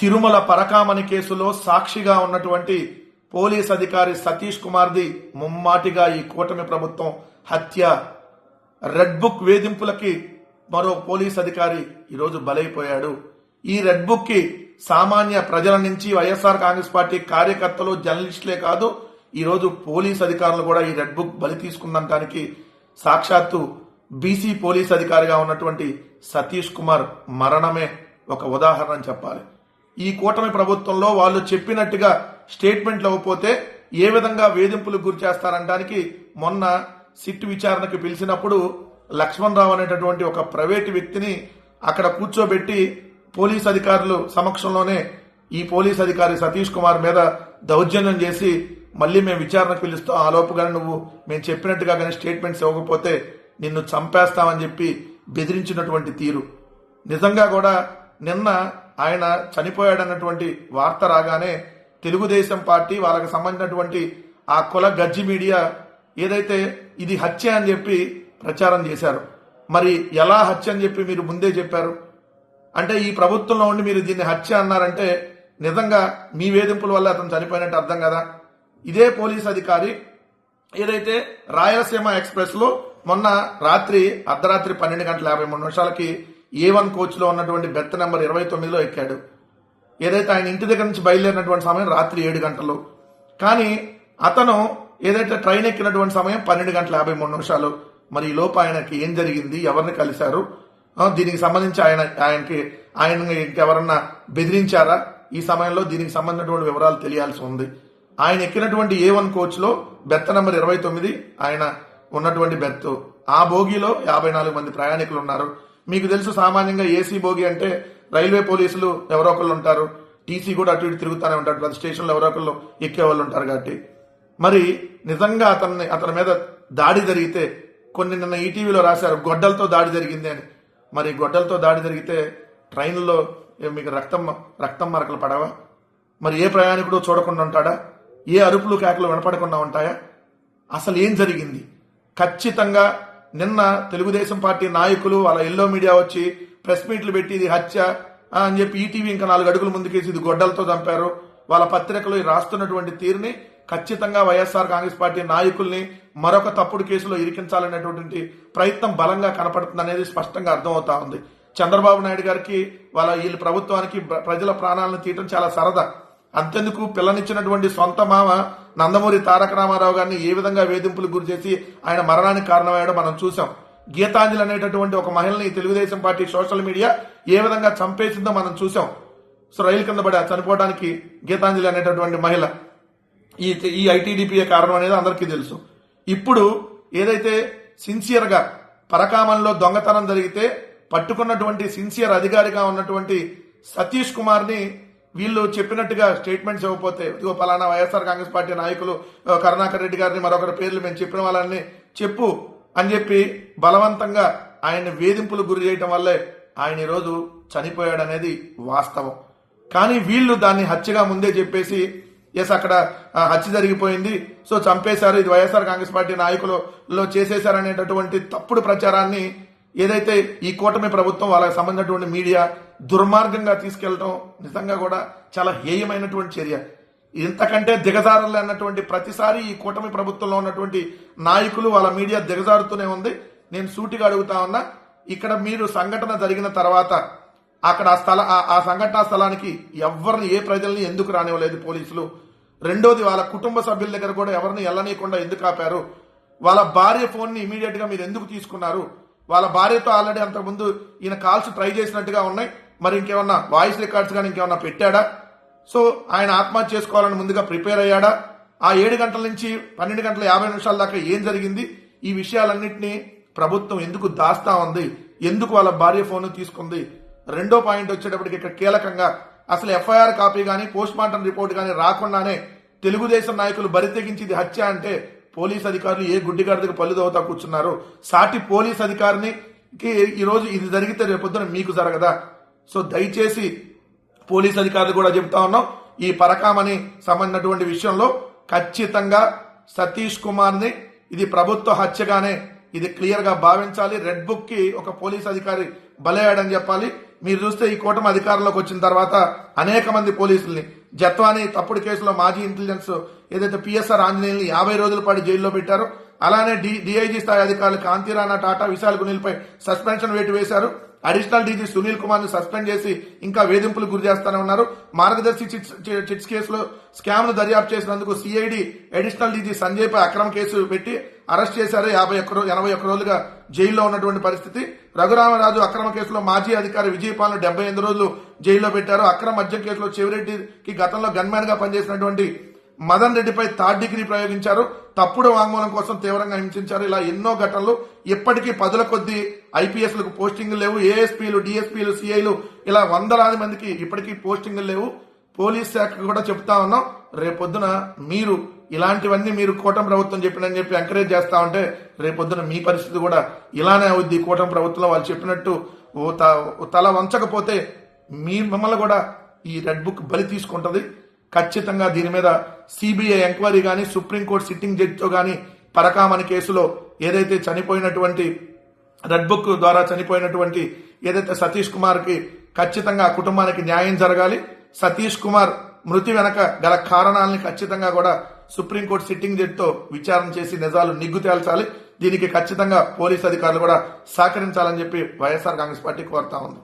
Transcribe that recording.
తిరుమల పరకామణి కేసులో సాక్షిగా ఉన్నటువంటి పోలీస్ అధికారి సతీష్ కుమార్ది ముమ్మాటిగా ఈ కూటమి ప్రభుత్వం హత్య. రెడ్ బుక్ వేధింపులకి మరో పోలీస్ అధికారి ఈరోజు బలైపోయాడు. ఈ రెడ్ బుక్కి సామాన్య ప్రజల నుంచి వైఎస్ఆర్ కాంగ్రెస్ పార్టీ కార్యకర్తలు జర్నలిస్టులే కాదు ఈరోజు పోలీస్ అధికారులు కూడా ఈ రెడ్ బుక్ బలి తీసుకున్నటానికి సాక్షాత్తు బీసీ పోలీస్ అధికారిగా ఉన్నటువంటి సతీష్ కుమార్ మరణమే ఒక ఉదాహరణ చెప్పాలి. ఈ కూటమి ప్రభుత్వంలో వాళ్ళు చెప్పినట్టుగా స్టేట్మెంట్లు ఇవ్వకపోతే ఏ విధంగా వేధింపులకు గురి చేస్తారనడానికి మొన్న సిట్ విచారణకు పిలిచినప్పుడు లక్ష్మణ్ రావు అనేటటువంటి ఒక ప్రైవేటు వ్యక్తిని అక్కడ కూర్చోబెట్టి పోలీస్ అధికారులు సమక్షంలోనే ఈ పోలీస్ అధికారి సతీష్ కుమార్ మీద దౌర్జన్యం చేసి మళ్ళీ మేము విచారణకు పిలుస్తాం. ఆ లోపుగానే నువ్వు మేము చెప్పినట్టుగా కానీ స్టేట్మెంట్స్ ఇవ్వకపోతే నిన్ను చంపేస్తామని చెప్పి బెదిరించినటువంటి తీరు. నిజంగా కూడా నిన్న ఆయన చనిపోయాడన్నటువంటి వార్త రాగానే తెలుగుదేశం పార్టీ వాళ్ళకి సంబంధించినటువంటి ఆ కుల గజ్జి మీడియా ఏదైతే ఇది హత్య అని చెప్పి ప్రచారం చేశారు. మరి ఎలా హత్య అని చెప్పి మీరు ముందే చెప్పారు? అంటే ఈ ప్రభుత్వంలో ఉండి మీరు దీన్ని హత్య అన్నారంటే నిజంగా మీ వేధింపుల వల్ల అతను చనిపోయినట్టు అర్థం కదా? ఇదే పోలీస్ అధికారి ఏదైతే రాయలసీమ ఎక్స్ప్రెస్లో మొన్న రాత్రి అర్ధరాత్రి పన్నెండు గంటల యాభై మూడు నిమిషాలకి ఏ వన్ కోచ్లో ఉన్నటువంటి బెత్త నెంబర్ ఇరవై తొమ్మిదిలో ఎక్కాడు. ఏదైతే ఆయన ఇంటి దగ్గర నుంచి బయలుదేరినటువంటి సమయం రాత్రి ఏడు గంటలు. కానీ అతను ఏదైతే ట్రైన్ ఎక్కినటువంటి సమయం పన్నెండు గంటల యాభై మూడు నిమిషాలు. మరి ఈ లోపు ఆయనకి ఏం జరిగింది? ఎవరిని కలిశారు? దీనికి సంబంధించి ఆయన ఆయనకి ఆయన ఇంకెవరన్నా బెదిరించారా? ఈ సమయంలో దీనికి సంబంధించినటువంటి వివరాలు తెలియాల్సి ఉంది. ఆయన ఎక్కినటువంటి ఏ వన్ కోచ్లో నెంబర్ ఇరవై తొమ్మిది ఆయన ఉన్నటువంటి బెత్తు. ఆ బోగిలో యాభై నాలుగు మంది ప్రయాణికులు ఉన్నారు. మీకు తెలుసు సామాన్యంగా ఏసీ బోగి అంటే రైల్వే పోలీసులు ఎవరో ఒకళ్ళు ఉంటారు. టీసీ కూడా అటు ఇటు తిరుగుతూనే ఉంటారు ప్రతి స్టేషన్లో ఎవరో ఒకళ్ళు ఎక్కే వాళ్ళు ఉంటారు కాబట్టి. మరి నిజంగా అతన్ని అతని మీద దాడి జరిగితే కొన్ని నిన్న ఈటీవీలో రాశారు గొడ్డలతో దాడి జరిగింది అని. మరి గొడ్డలతో దాడి జరిగితే ట్రైన్లో మీకు రక్తం రక్తం మరకలు పడవా? మరి ఏ ప్రయాణికుడు చూడకుండా ఉంటాడా? ఏ అరుపులు కేకలు వినపడకుండా ఉంటాయా? అసలు ఏం జరిగింది? ఖచ్చితంగా నిన్న తెలుగుదేశం పార్టీ నాయకులు వాళ్ళ ఎల్లో మీడియా వచ్చి ప్రెస్ మీట్లు పెట్టి ఇది హత్య అని చెప్పి ఈటీవీ ఇంకా నాలుగు అడుగులు ముందుకేసి ఇది గొడ్డలతో చంపారు. వాళ్ళ పత్రికలు రాస్తున్నటువంటి తీరుని ఖచ్చితంగా వైఎస్ఆర్ కాంగ్రెస్ పార్టీ నాయకుల్ని మరొక తప్పుడు కేసులో ఇరికించాలనేటువంటి ప్రయత్నం బలంగా కనపడుతుంది అనేది స్పష్టంగా అర్థమవుతా ఉంది. చంద్రబాబు నాయుడు గారికి వాళ్ళ వీళ్ళ ప్రభుత్వానికి ప్రజల ప్రాణాలను తీయటం చాలా సరదా. అంతెందుకు పిల్లనిచ్చినటువంటి సొంత మామ నందమూరి తారక రామారావు గారిని ఏ విధంగా వేధింపులు గురి చేసి ఆయన మరణానికి కారణమయ్యాడో మనం చూసాం గీతాంజలి అనేటటువంటి ఒక మహిళని తెలుగుదేశం పార్టీ సోషల్ మీడియా ఏ విధంగా చంపేసిందో మనం చూసాం సో రైలు కింద పడి చనిపోవడానికి గీతాంజలి అనేటటువంటి మహిళ ఈ ఈ ఐటీడీపీఏ కారణం అనేది అందరికీ తెలుసు. ఇప్పుడు ఏదైతే సిన్సియర్గా పరకామంలో దొంగతనం జరిగితే పట్టుకున్నటువంటి సిన్సియర్ అధికారిగా ఉన్నటువంటి సతీష్ కుమార్ని వీళ్ళు చెప్పినట్టుగా స్టేట్మెంట్స్ ఇవ్వకపోతే ఇదిగో పలానా వైఎస్ఆర్ కాంగ్రెస్ పార్టీ నాయకులు కరుణాకర్ రెడ్డి గారిని మరొకరి పేర్లు మేము చెప్పిన వాళ్ళని చెప్పు అని చెప్పి బలవంతంగా ఆయన వేధింపులు గురి చేయటం వల్లే ఆయన ఈరోజు చనిపోయాడనేది వాస్తవం. కానీ వీళ్ళు దాన్ని హత్యగా ముందే చెప్పేసి ఎస్ అక్కడ హత్య జరిగిపోయింది సో చంపేశారు ఇది వైఎస్ఆర్ కాంగ్రెస్ పార్టీ నాయకులలో చేసేశారనేటటువంటి తప్పుడు ప్రచారాన్ని ఏదైతే ఈ కూటమి ప్రభుత్వం వాళ్ళకి సంబంధించినటువంటి మీడియా దుర్మార్గంగా తీసుకెళ్ళడం నిజంగా కూడా చాలా హేయమైనటువంటి చర్య. ఇంతకంటే దిగజారాలి అన్నటువంటి ప్రతిసారి ఈ కూటమి ప్రభుత్వంలో ఉన్నటువంటి నాయకులు వాళ్ళ మీడియా దిగజారుతూనే ఉంది. నేను సూటిగా అడుగుతా ఉన్నా ఇక్కడ మీరు సంఘటన జరిగిన తర్వాత అక్కడ ఆ స్థల ఆ- సంఘటనా స్థలానికి ఎవరిని ఏ ప్రజల్ని ఎందుకు రానివ్వలేదు పోలీసులు? రెండోది వాళ్ళ కుటుంబ సభ్యుల దగ్గర కూడా ఎవరిని వెళ్ళనీయకుండా ఎందుకు ఆపారు? వాళ్ళ భార్య ఫోన్ని ఇమీడియట్గా మీరు ఎందుకు తీసుకున్నారు? వాళ్ళ భార్యతో ఆల్రెడీ అంతకుముందు ఈయన కాల్స్ ట్రై చేసినట్టుగా ఉన్నాయి. మరి ఇంకేమన్నా వాయిస్ రికార్డ్స్ కానీ ఇంకేమన్నా పెట్టాడా? సో ఆయన ఆత్మహత్య చేసుకోవాలని ముందుగా ప్రిపేర్ అయ్యాడా? ఆ ఏడు గంటల నుంచి పన్నెండు గంటల యాభై నిమిషాల దాకా ఏం జరిగింది? ఈ విషయాలన్నింటినీ ప్రభుత్వం ఎందుకు దాస్తా ఉంది? ఎందుకు వాళ్ళ భార్య ఫోన్ తీసుకుంది? రెండో పాయింట్ వచ్చేటప్పటికి ఇక్కడ కీలకంగా అసలు ఎఫ్ఐఆర్ కాపీ కానీ పోస్ట్ మార్టం రిపోర్ట్ కానీ రాకుండానే తెలుగుదేశం నాయకులు బరితెగించింది ఇది హత్య అంటే పోలీస్ అధికారులు ఏ గుడ్డిగాడికి పళ్ళు కూర్చున్నారు? సాటి పోలీస్ అధికారిని ఈ రోజు ఇది జరిగితే రేపొద్దున మీకు జరగదా? సో దయచేసి పోలీస్ అధికారులు కూడా చెబుతా ఉన్నాం ఈ పరకామని సంబంధించినటువంటి విషయంలో ఖచ్చితంగా సతీష్ కుమార్ని ఇది ప్రభుత్వ హత్యగానే ఇది క్లియర్గా భావించాలి. రెడ్ బుక్కి ఒక పోలీస్ అధికారి బలయ్యాడని చెప్పాలి. మీరు చూస్తే ఈ కూటమి అధికారంలోకి వచ్చిన తర్వాత అనేక మంది పోలీసుల్ని జత్వాని తప్పుడు కేసులో మాజీ ఇంటెలిజెన్స్ ఏదైతే పిఎస్ఆర్ ఆంజనేయుల్ని యాభై రోజుల పాటు జైల్లో పెట్టారో అలానే డి డిఐజీ స్థాయి అధికారులు కాంతిరాణా టాటా విశాల్ గునీల్పై సస్పెన్షన్ వేటు వేశారు. అడిషనల్ డీజీ సునీల్ కుమార్ను సస్పెండ్ చేసి ఇంకా వేధింపులు గురి చేస్తానే ఉన్నారు. మార్గదర్శి చిట్స్ చి- చిట్స్ కేసులో స్కామ్ను దర్యాప్తు చేసినందుకు సిఐడి అడిషనల్ డీజీ సంజయ్ పై అక్రమ కేసు పెట్టి అరెస్ట్ చేశారు. యాభై ఒక్క ఎనభై ఒక్క రోజులుగా జైల్లో ఉన్నటువంటి పరిస్థితి. రఘురామరాజు అక్రమ కేసులో మాజీ అధికారి విజయపాల్ను డెబ్బై ఎనిమిది రోజులు జైల్లో పెట్టారు. అక్రమ మద్యం కేసులో చెవిరెడ్డికి గతంలో గన్మ్యాన్గా పనిచేసినటువంటి మదన్ రెడ్డిపై థర్డ్ డిగ్రీ ప్రయోగించారు. తప్పుడు వాంగ్మూలం కోసం తీవ్రంగా హింసించారు. ఇలా ఎన్నో ఘటనలు ఇప్పటికీ పదుల కొద్ది ఐపీఎస్లకు పోస్టింగ్లు లేవు. ఏఎస్పీలు డిఎస్పీలు సిఐలు ఇలా వందలాది మందికి ఇప్పటికీ పోస్టింగ్లు లేవు. పోలీస్ శాఖ కూడా చెప్తా ఉన్నాం రేపొద్దున మీరు ఇలాంటివన్నీ మీరు కూటమి ప్రభుత్వం చెప్పినని చెప్పి ఎంకరేజ్ చేస్తా ఉంటే రేపొద్దున మీ పరిస్థితి కూడా ఇలానే అవుద్ది కూటమి ప్రభుత్వంలో వాళ్ళు చెప్పినట్టు. ఓ త- తల వంచకపోతే మీ మిమ్మల్ని కూడా ఈ రెడ్ బుక్ బలి తీసుకుంటది. ఖచ్చితంగా దీని మీద సిబిఐ ఎంక్వైరీ కానీ సుప్రీంకోర్టు సిట్టింగ్ జడ్జితో కానీ పరకామణి కేసులో ఏదైతే చనిపోయినటువంటి రెడ్ బుక్ ద్వారా చనిపోయినటువంటి ఏదైతే సతీష్ కుమార్కి ఖచ్చితంగా ఆ కుటుంబానికి న్యాయం జరగాలి. సతీష్ కుమార్ మృతి వెనక గల కారణాలని ఖచ్చితంగా కూడా సుప్రీంకోర్టు సిట్టింగ్ జడ్జితో విచారణ చేసి నిజాలు నిగ్గు తేల్చాలి. దీనికి ఖచ్చితంగా పోలీస్ అధికారులు కూడా సహకరించాలని చెప్పి వైఎస్ఆర్ కాంగ్రెస్ పార్టీ కోరుతా ఉంది.